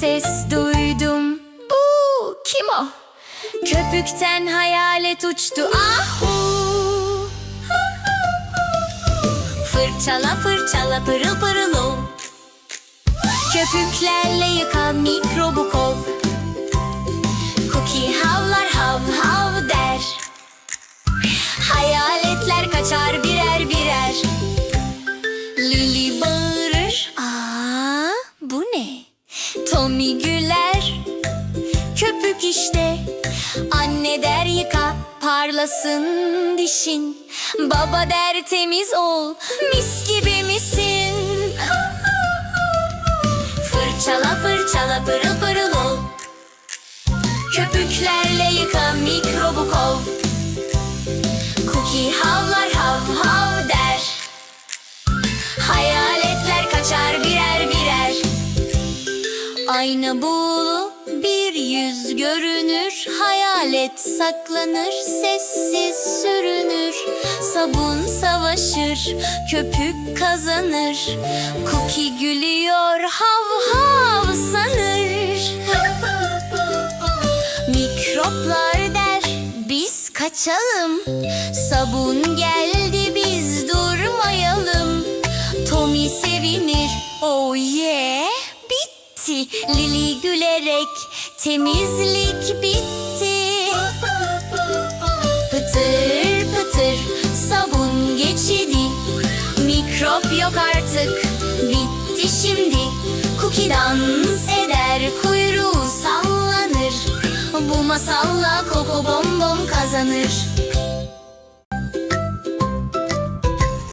ses duydum. Bu kim o? Köpükten hayalet uçtu. Ahu! Fırçala fırçala pırıl pırıl o Köpüklerle yıkan mikrobu Köpük işte. Anne der yıka parlasın dişin. Baba der temiz ol mis gibi misin? Fırçala fırçala pırıl pırıl ol. Köpüklerle yıka mikrobu kov. Cookie havlar hav hav der. Hayaletler kaçar birer birer. Ayna buğulu bir yüz görünür Hayalet saklanır sessiz sürünür. Sabun savaşır köpük kazanır. Cookie gülüyor hav hav sanır. Mikroplar der biz kaçalım. Sabun geldi biz durmayalım. Tommy sevinir oh yeah Lili gülerek temizlik bitti. Pıtır pıtır sabun geçidi. Mikrop yok artık bitti şimdi. Cookie dans eder kuyruğu sallanır. Bu masalla Koko bom bom kazanır